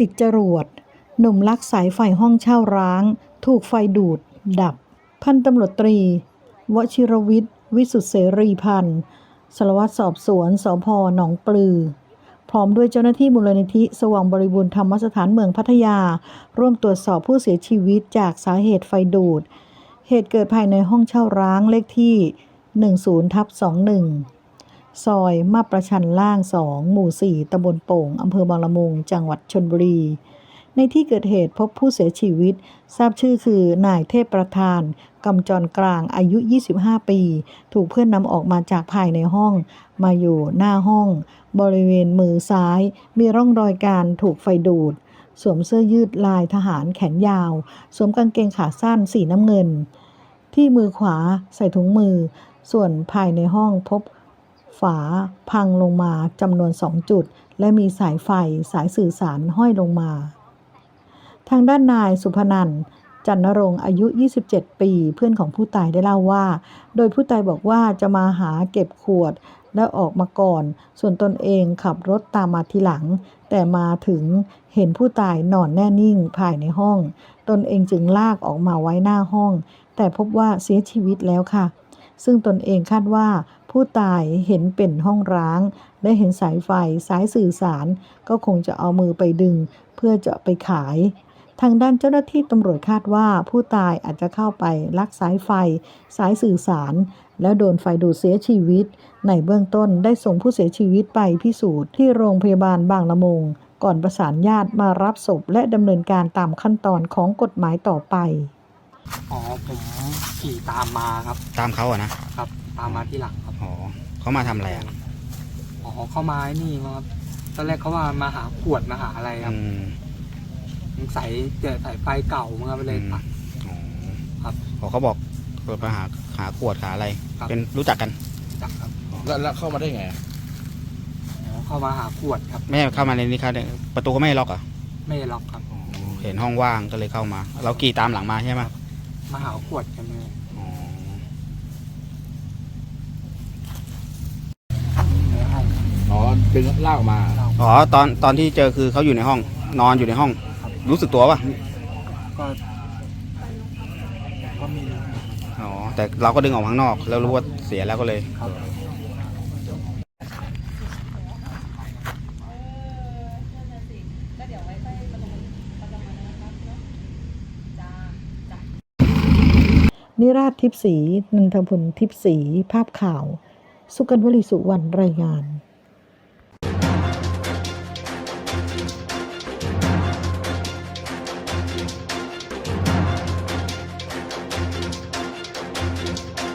ติดจรวด หนุ่มลักสายไฟห้องเช่าร้าง ถูกไฟดูด ดับ พันตำรวจตรี วชิรวิทย์ วิสุทธิเสรีพันธ์สารวัตรสอบสวนสพหนองปลือ พร้อมด้วยเจ้าหน้าที่มูลนิธิ สว่างบริบูรณ์ธรรมสถานเมืองพัทยา ร่วมตรวจสอบผู้เสียชีวิตจากสาเหตุไฟดูด เหตุเกิดภายในห้องเช่าร้างเลขที่ 10ทับ21 ซอยมาประชันล่าง2หมู่4ตำบลโป่งอำเภอบางละมุง จังหวัดชนบุรี ในที่เกิดเหตุพบผู้เสียชีวิต ทราบชื่อคือนายเทพประธานกำจรกลางอายุ 25 ปี ถูกเพื่อนนำออกมาจากภายในห้อง มาอยู่หน้าห้อง บริเวณมือซ้าย มีร่องรอยการถูกไฟดูด สวมเสื้อยืดลายทหารแขนยาว สวมกางเกงขาสั้นสีน้ำเงิน ที่มือขวาใส่ถุงมือ ส่วนภายในห้องพบ ฝาพังลงมาจำนวนสองจุด และมีสายไฟสายสื่อสารห้อยลงมา ทางด้านนายสุพนันจันนรงอายุ 27 ปี เพื่อนของผู้ตายได้เล่าว่า โดยผู้ตายบอกว่าจะมาหาเก็บขวดแล้วออกมาก่อน ส่วนตนเองขับรถตามมาทีหลัง แต่มาถึงเห็นผู้ตายนอนแน่นิ่งภายในห้อง ตนเองจึงลากออกมาไว้หน้าห้อง แต่พบว่าเสียชีวิตแล้วค่ะ ซึ่งตนเองคาดว่าผู้ตายเห็นเป็นห้องร้างและเห็นสายไฟสายสื่อสาร ก็คงจะเอามือไปดึง เพื่อจะไปขาย ทางด้านเจ้าหน้าที่ตำรวจคาดว่าผู้ตายอาจจะเข้าไปลักสายไฟ สายสื่อสาร แล้วโดนไฟดูดเสียชีวิต ในเบื้องต้นได้ส่งผู้เสียชีวิตไปพิสูจน์ที่โรงพยาบาลบางละมุงก่อนประสานญาติมารับศพและดำเนินการตามขั้นตอนของกฎหมายต่อไป อ๋อผมขี่ตามมาครับ ตามเขาอะนะ ครับ ตามมาที่หลังครับอ๋อเขามาทำอะไรอะอ๋อเข้ามาไอ้นี่มาครับตอนแรกเขาว่ามาหาขวดมาหาอะไรครับอืมใส่เจอสายไฟเก่ามันก็ไปเลยตัด อ๋อครับ อ๋อเขาบอกเปิดมาหาหาขวดหาอะไร ครับเป็นรู้จักกัน จักครับแล้วแล้วเข้ามาได้ไงอ๋อเข้ามาหาขวดครับ ไม่ให้เข้ามาในนี้ครับเนี่ยประตูก็ไม่ให้ล็อกอะไม่ได้ล็อกครับ เห็นห้องว่างก็เลยเข้ามา เรากี่ตามหลังมาใช่ไหม มาหาขวดกันเลยอ๋อในห้องอ๋อดึงลากออกมาเราอ๋อตอนตอนที่เจอคือเขาอยู่ในห้อง นอนอยู่ในห้อง รู้สึกตัวปะก็ก็มีอ๋อแต่เราก็ดึงออกมาข้างนอก แล้วรู้ว่าเสียแล้วก็เลย นิราชทิพสีนันทพลทิพสี ภาพข่าว สุกันวลีสุวรรณรายงาน